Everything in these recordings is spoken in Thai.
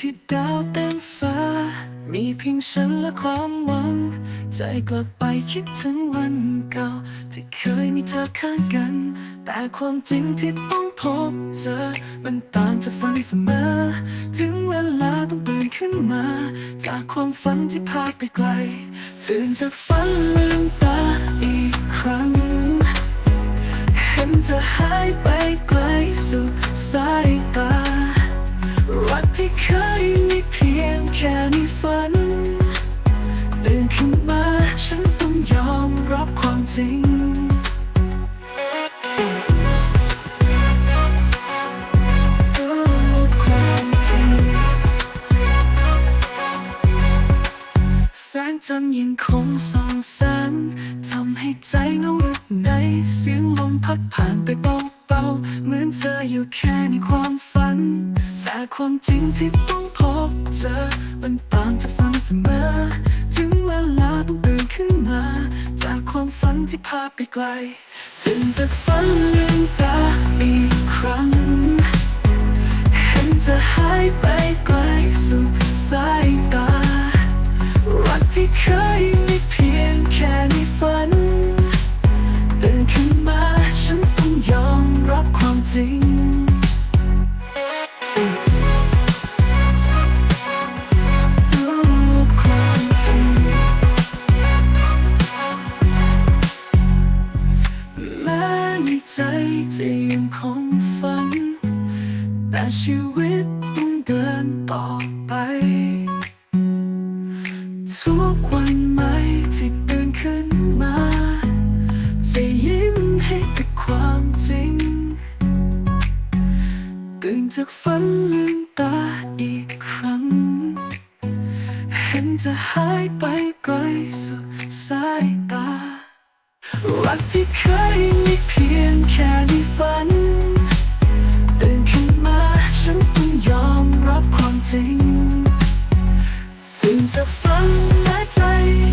ที่ดาวเต็มฟ้า มีเพียงฉันและความหวัง ใจกลับไปคิดถึงวันเก่า ที่เคยมีเธอข้างกัน แต่ความจริงที่ต้องพบเจอ มันต่างจากฝันเสมอ ถึงเวลาต้องตื่นขึ้นมา จากความฝันที่พาไปไกล ตื่นจากฝันลืมตาอีกครั้ง เห็นเธอหายไปไกลสู่สายตา ที่เคยมีเพียงแค่ในฝันตื่นขึ้นมาฉันต้องยอมรับความจริงแสงจันทร์ยังคงส่องแสงทำให้ใจเงาลึกในเสียงลมพัดผ่านไปเบาๆเหมือนเธออยู่แค่ในความฝัน ความจริงที่ต้องพบเจอ มันต่างจากฝันเสมอ ถึงเวลาต้องตื่นขึ้นมา จากความฝันที่พาไปไกลตื่นจากฝันลืมตาอีกครั้ง เห็นจะหายไปไกล ใจจะยังคงฝัน แต่ชีวิตต้องเดินต่อไป ทุกวันใหม่ที่ตื่นขึ้นมา จะยิ้มให้กับความจริง ตื่นจากฝันลืมตาอีกครั้ง เห็นเธอหายไปไกลสุดสายตา รักที่เคยมีเพียงแค่ในฝันตื่นขึ้นมาฉันต้องยอมรับความจริงตื่นจากฝันและใจ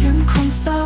ยังคงเศร้า